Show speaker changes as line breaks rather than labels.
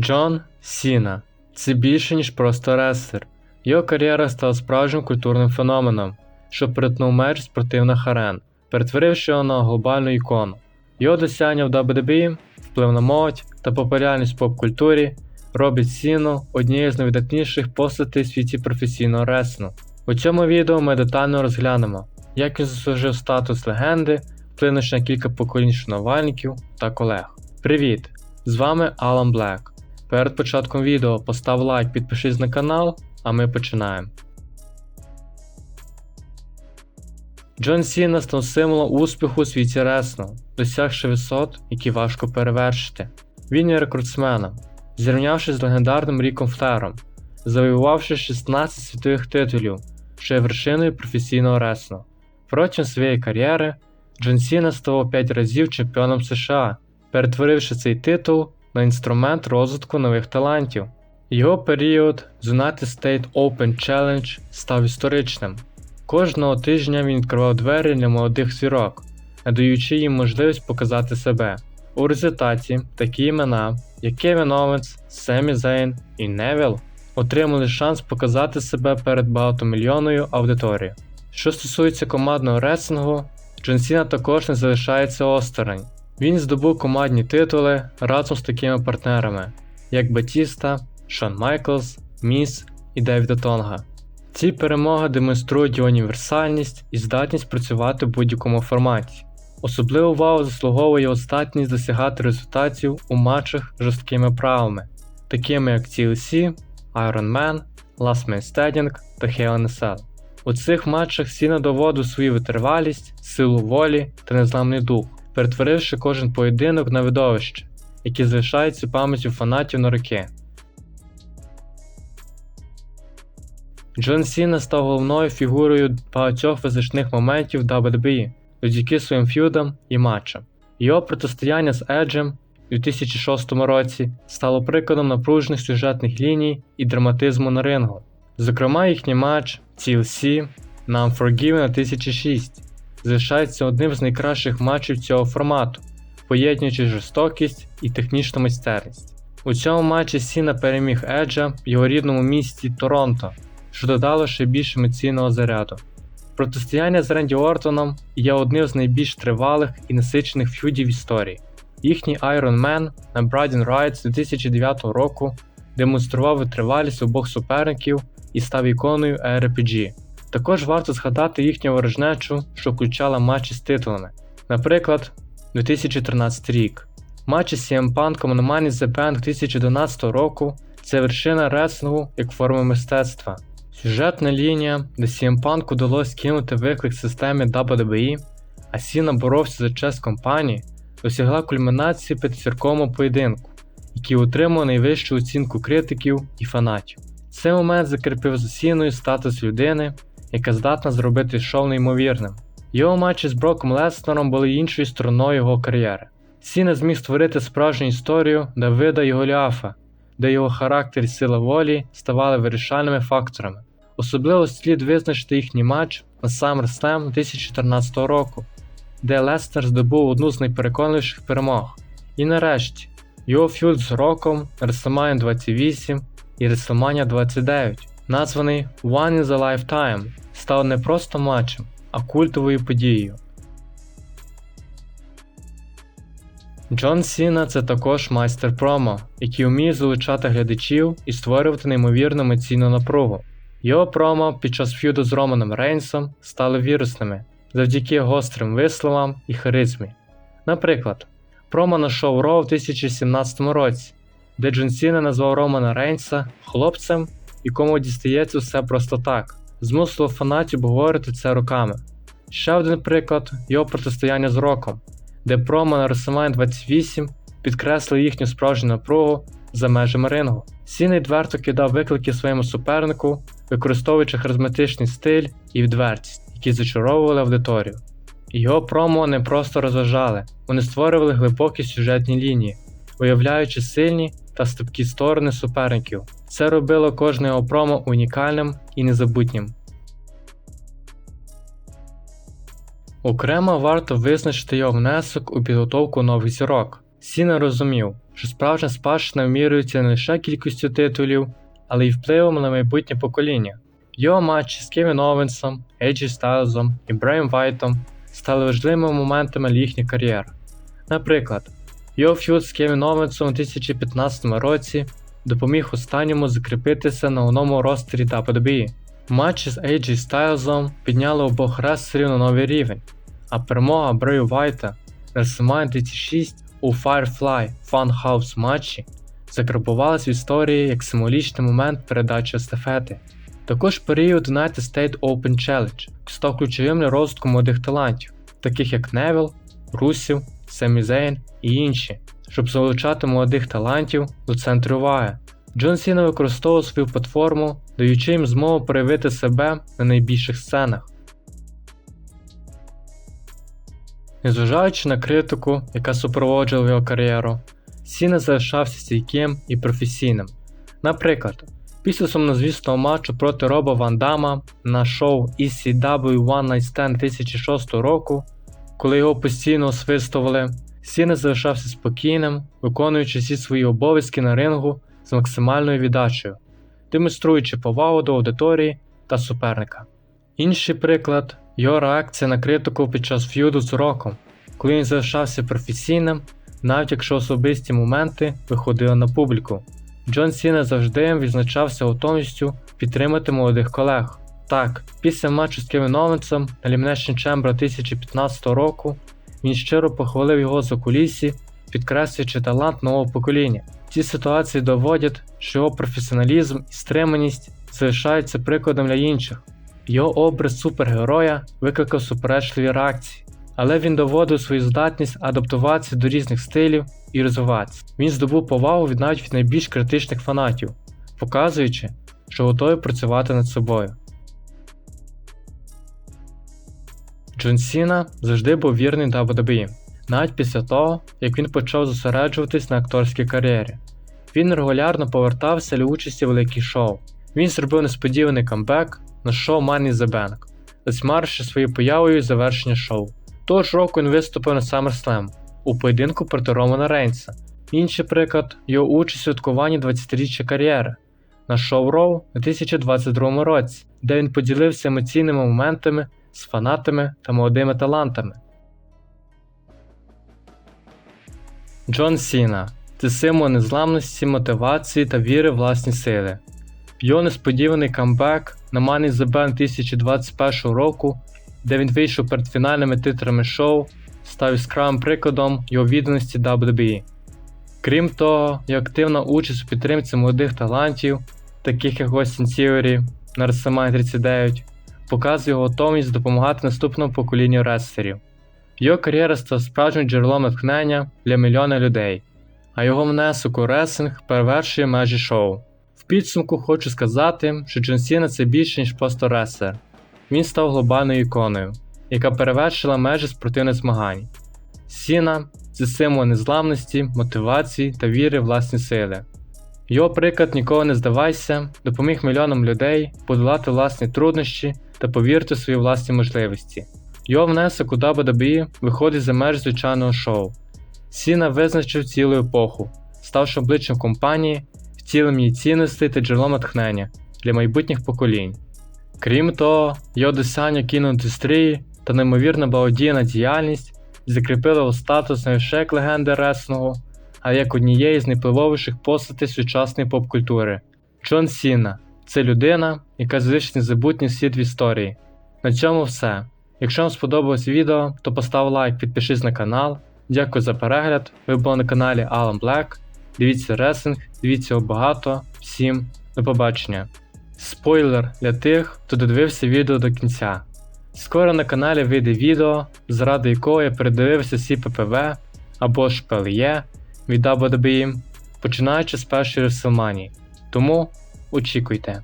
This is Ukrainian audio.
Джон Сіна це більше, ніж просто реслер. Його кар'єра стала справжнім культурним феноменом, що перетнув меж спортивних арен, перетворивши його на глобальну ікону. Його досягнення в WWE, вплив на молодь та популярність в поп-культурі робить Сіну однією з найвидатніших постатей в світі професійного реслінгу. У цьому відео ми детально розглянемо, як він заслужив статус легенди, вплинувши на кілька поколінь шанувальників та колег. Привіт! З вами Алан Блек. Перед початком відео постав лайк, підпишись на канал, а ми починаємо. Джон Сіна став символом успіху у світі реслінгу, досягши висот, які важко перевершити. Він є рекордсменом, зрівнявшись з легендарним Ріком Флером, завоювавши 16 світових титулів, що є вершиною професійного реслінгу. Протягом своєї кар'єри Джон Сіна ставав 5 разів чемпіоном США, перетворивши цей титул на інструмент розвитку нових талантів. Його період з United States Open Challenge став історичним. Кожного тижня він відкривав двері для молодих зірок, надаючи їм можливість показати себе. У результаті такі імена, як Кевін Оуенс, Семі Зейн і Невіл, отримали шанс показати себе перед багатомільйонною аудиторією. Що стосується командного рейтингу, Джон Сіна також не залишається осторонь. Він здобув командні титули разом з такими партнерами, як Батіста, Шон Майклс, Міс і Девіда Тонга. Ці перемоги демонструють його універсальність і здатність працювати в будь-якому форматі. Особливу увагу заслуговує його здатність досягати результатів у матчах з жорсткими правами, такими як TLC, Iron Man, Last Man Standing та Hell in a Cell. У цих матчах Сіна доводив свою витривалість, силу волі та незламний дух, перетворивши кожен поєдинок на видовище, яке залишається в пам'яті фанатів на роки. Джон Сіна став головною фігурою багатьох визначних моментів WWE завдяки своїм ф'юдам і матчам. Його протистояння з Еджем у 2006 році стало прикладом напружених сюжетних ліній і драматизму на рингу. Зокрема, їхній матч TLC на Unforgiven 1006 залишається одним з найкращих матчів цього формату, поєднуючи жорстокість і технічну майстерність. У цьому матчі Сіна переміг Еджа в його рідному місті Торонто, що додало ще більш емоційного заряду. Протистояння з Ренді Ортоном є одним з найбільш тривалих і насичених ф'юдів історії. Їхній Iron Man на Braden Rights 2009 року демонстрував витривалість обох суперників і став іконою RPG. Також варто згадати їхню ворожнечу, що включала матчі з титулами. Наприклад, 2013 рік. Матчі з CM Punk на Money the Bank 2011 року це вершина реслінгу як форми мистецтва. Сюжетна лінія, де CM Punk удалось кинути виклик системі WWE, а Сіна боровся за честь компанії, досягла кульмінації п'ятизірковому поєдинку, який отримав найвищу оцінку критиків і фанатів. Цей момент закріпив за Сіною статус людини, яка здатна зробити шоу неймовірним. Його матчі з Броком Леснером були іншою стороною його кар'єри. Сіна зміг створити справжню історію Давида і Голіафа, де його характер і сила волі ставали вирішальними факторами. Особливо слід визначити їхній матч на SummerSlam 2014 року, де Лестер здобув одну з найпереконливіших перемог. І нарешті, його фюд з роком WrestleMania 28 і WrestleMania 29, названий One in the Lifetime, став не просто матчем, а культовою подією. Джон Сіна це також майстер промо, який вміє залучати глядачів і створювати неймовірну емоційну напругу. Його промо під час ф'юду з Романом Рейнсом стали вірусними завдяки гострим висловам і харизмі. Наприклад, промо на шоу Раw у 2017 році, де Джон Сіна назвав Романа Рейнса хлопцем, якому дістається все просто так, змусило фанатів обговорити це роками. Ще один приклад його протистояння з Роком, де промо на WrestleMania 28 підкреслив їхню справжню напругу за межами рингу. Сіна відверто кидав виклики своєму супернику, використовуючи харизматичний стиль і відвертість, які зачаровували аудиторію. Його промо не просто розважали, вони створювали глибокі сюжетні лінії, уявляючи сильні та слабкі сторони суперників. Це робило кожне його промо унікальним і незабутнім. Окремо варто визначити його внесок у підготовку нових зірок. Сіна розумів, що справжня спадщина вимірюється не лише кількістю титулів, але й впливом на майбутнє покоління. Його матчі з Кевін Овенсом, Еджі Стайлзом і Брейм Вайтом стали важливими моментами їхніх кар'єр. Наприклад, його ф'юд з Кевін Овенсом у 2015 році допоміг останньому закріпитися на головному ростері WWE. Матчі з AJ Стайлзом підняли обох рестлерів на новий рівень, а перемога Брей Вайта на WrestleMania 36 у Firefly Funhouse матчі закарбувалась в історії як символічний момент передачі естафети. Також період United States Open Challenge став ключовим для розвитку молодих талантів, таких як Невіл, Русів, Семі Зейн і інші, щоб залучати молодих талантів до центру уваги. Джон Сіна використовував свою платформу, даючи їм змогу проявити себе на найбільших сценах. Незважаючи на критику, яка супроводжувала його кар'єру, Сіна залишався стійким і професійним. Наприклад, після сумнозвісного матчу проти Роба Ван Дама на шоу ECW One Night Stand 2006 року, коли його постійно освистували, Сіна залишався спокійним, виконуючи всі свої обов'язки на рингу з максимальною віддачею, демонструючи повагу до аудиторії та суперника. Інший приклад його реакція на критику під час ф'юду з роком, коли він залишався професійним, навіть якщо особисті моменти виходили на публіку. Джон Сіна завжди відзначався готовністю підтримати молодих колег. Так, після матчу з Кевін на Elimination Chamber 2015 року він щиро похвалив його за кулісі, підкреслюючи талант нового покоління. Ці ситуації доводять, що його професіоналізм і стриманість залишаються прикладом для інших. Його образ супергероя викликав суперечливі реакції, але він доводив свою здатність адаптуватися до різних стилів і розвиватися. Він здобув повагу від навіть від найбільш критичних фанатів, показуючи, що готовий працювати над собою. Джон Сіна завжди був вірний WWE, навіть після того, як він почав зосереджуватись на акторській кар'єрі. Він регулярно повертався для участі в великих шоу. Він зробив несподіваний камбек на шоу Money the Bank, засмаривши своєю появою завершення шоу. Того ж року він виступив на SummerSlam у поєдинку проти Романа Рейнса. Інший приклад його участь у святкуванні 20-річчя кар'єри на шоу Роу у 2022 році, де він поділився емоційними моментами з фанатами та молодими талантами. Джон Сіна це символ незламності, мотивації та віри в власні сили. Його несподіваний камбек на Money the Bank 2021 року, де він вийшов перед фінальними титрами шоу, став яскравим прикладом його відданості WWE. Крім того, його активна участь у підтримці молодих талантів, таких як Austin Theory на WrestleMania 39, показує готовність допомагати наступному поколінню рестлерів. Його кар'єра стала справжнім джерелом натхнення для мільйона людей, а його внесок у рестлинг перевершує межі шоу. В підсумку хочу сказати, що Джон Сіна це більше, ніж просто реслер. Він став глобальною іконою, яка перевершила межі спортивних змагань. Сіна це символ незламності, мотивації та віри в власні сили. Його приклад ніколи не здавайся, допоміг мільйонам людей подолати власні труднощі та повірити в свої власні можливості. Його внесок у WWE виходить за меж звичайного шоу. Сіна визначив цілу епоху, ставши обличчям компанії, втілем її цінностей та джерелом натхнення для майбутніх поколінь. Крім того, його досягнення кіноіндустрії та неймовірна благодійна діяльність закріпили його статус не лише як легенди реслингу, а як однієї з найпливовіших постатей сучасної поп-культури. Джон Сіна це людина, яка залишить незабутній слід в історії. На цьому все. Якщо вам сподобалось відео, то постав лайк, підпишись на канал. Дякую за перегляд. Ви були на каналі Alan Black. Дивіться ресинг, дивіться його багато. Всім до побачення. Спойлер для тих, хто додивився відео до кінця. Скоро на каналі вийде відео, заради якого я передивився всі ППВ або ж PLE від WWE, починаючи з першої WrestleMania. Тому очікуйте.